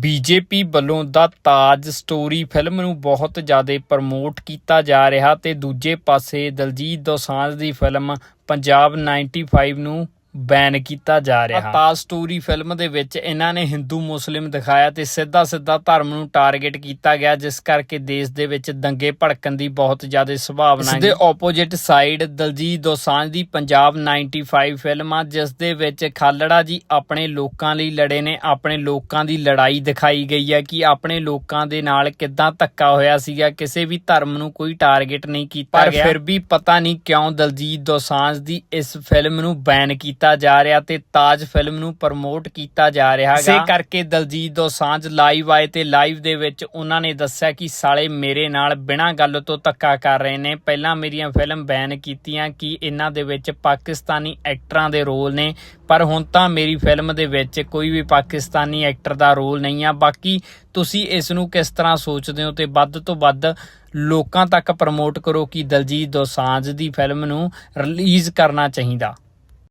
BJP ਵੱਲੋਂ ਦਾ ਤਾਜ story film ਨੂੰ ਬਹੁਤ ਜ਼ਿਆਦਾ ਪ੍ਰਮੋਟ ਕੀਤਾ ਜਾ ਰਿਹਾ ਤੇ ਦੂਜੇ ਪਾਸੇ ਦਲਜੀਤ ਦੋਸਾਂਝ ਦੀ ਫਿਲਮ ਪੰਜਾਬ 95 ਨੂੰ ਬੈਨ ਕੀਤਾ ਜਾ ਰਿਹਾ। ਤਾਜ ਸਟੋਰੀ ਫਿਲਮ ਦੇ ਵਿੱਚ ਇਹਨਾਂ ਨੇ ਹਿੰਦੂ ਮੁਸਲਿਮ ਦਿਖਾਇਆ ਤੇ ਸਿੱਧਾ ਸਿੱਧਾ ਧਰਮ ਨੂੰ ਟਾਰਗੇਟ ਕੀਤਾ ਗਿਆ ਜਿਸ ਕਰਕੇ ਦੇਸ਼ ਦੇ ਵਿੱਚ ਦੰਗੇ ਭੜਕਣ ਦੀ ਬਹੁਤ ਜ਼ਿਆਦਾ ਸੰਭਾਵਨਾ ਹੈ ਇਸ ਦੇ ਆਪੋਜ਼ਿਟ ਸਾਈਡ ਦਲਜੀਤ ਦੋਸਾਂਝ ਦੀ ਪੰਜਾਬ 95 ਫਿਲਮ ਆ ਜਿਸ ਦੇ ਵਿੱਚ ਖਾਲੜਾ ਜੀ ਆਪਣੇ ਲੋਕਾਂ ਲਈ ਲੜੇ ਨੇ ਆਪਣੇ ਲੋਕਾਂ ਦੀ ਲੜਾਈ ਦਿਖਾਈ ਗਈ ਹੈ ਕਿ ਆਪਣੇ ਲੋਕਾਂ ਦੇ ਨਾਲ ਕਿੱਦਾਂ ਧੱਕਾ ਹੋਇਆ ਸੀਗਾ ਕਿਸੇ ਵੀ ਧਰਮ ਨੂੰ ਕੋਈ ਟਾਰਗੇਟ ਨਹੀਂ ਕੀਤਾ ਗਿਆ। ਪਰ ਫਿਰ ਵੀ ਪਤਾ ਨਹੀਂ ਕਿਉਂ ਦਲਜੀਤ ਦੋਸਾਂਝ ਦੀ ਇਸ ਫਿਲਮ ਨੂੰ ਬੈਨ ਕੀਤਾ ਕੀਤਾ ਜਾ ਰਿਹਾ ਤੇ ਤਾਜ ਫਿਲਮ ਨੂੰ ਪ੍ਰਮੋਟ ਕੀਤਾ ਜਾ ਰਿਹਾ ਹੈਗਾ। ਇਸੇ ਕਰਕੇ ਦਲਜੀਤ ਦੋਸਾਂਝ ਲਾਈਵ ਆਏ ਤੇ ਲਾਈਵ ਦੇ ਵਿੱਚ ਉਹਨਾਂ ਨੇ ਦੱਸਿਆ ਕਿ ਸਾਲੇ ਮੇਰੇ ਨਾਲ ਬਿਨਾਂ ਗੱਲ ਤੋਂ ਧੱਕਾ ਕਰ ਰਹੇ ਨੇ। ਪਹਿਲਾਂ ਮੇਰੀਆਂ ਫਿਲਮ ਬੈਨ ਕੀਤੀਆਂ ਕਿ ਇਹਨਾਂ ਦੇ ਵਿੱਚ ਪਾਕਿਸਤਾਨੀ ਐਕਟਰਾਂ ਦੇ ਰੋਲ ਨੇ, ਪਰ ਹੁਣ ਤਾਂ ਮੇਰੀ ਫਿਲਮ ਦੇ ਵਿੱਚ ਕੋਈ ਵੀ ਪਾਕਿਸਤਾਨੀ ਐਕਟਰ ਦਾ ਰੋਲ ਨਹੀਂ ਆ। ਬਾਕੀ ਤੁਸੀਂ ਇਸ ਨੂੰ ਕਿਸ ਤਰ੍ਹਾਂ ਸੋਚਦੇ ਹੋ ਤੇ ਵੱਧ ਤੋਂ ਵੱਧ ਲੋਕਾਂ ਤੱਕ ਪ੍ਰਮੋਟ ਕਰੋ ਕਿ ਦਲਜੀਤ ਦੋਸਾਂਝ ਦੀ ਫਿਲਮ ਨੂੰ ਰਿਲੀਜ਼ ਕਰਨਾ ਚਾਹੀਦਾ।